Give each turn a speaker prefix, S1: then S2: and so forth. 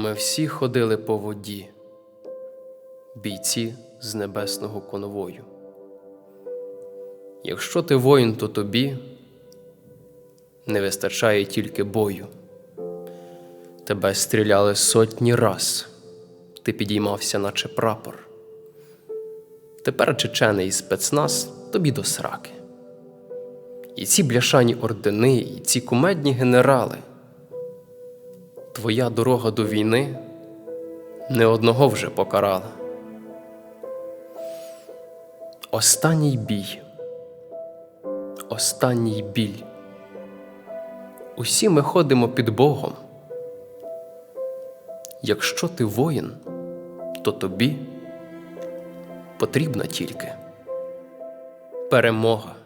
S1: Ми всі ходили по воді, бійці з небесного конвою. Якщо ти воїн, то тобі не вистачає тільки бою. Тебе стріляли сотні раз, ти підіймався, наче прапор. Тепер чечений спецназ тобі до сраки. І ці бляшані ордени, і ці кумедні генерали. Твоя дорога до війни не одного вже покарала. Останній бій, останній біль. Усі ми ходимо під Богом. Якщо ти воїн, то тобі потрібна тільки перемога.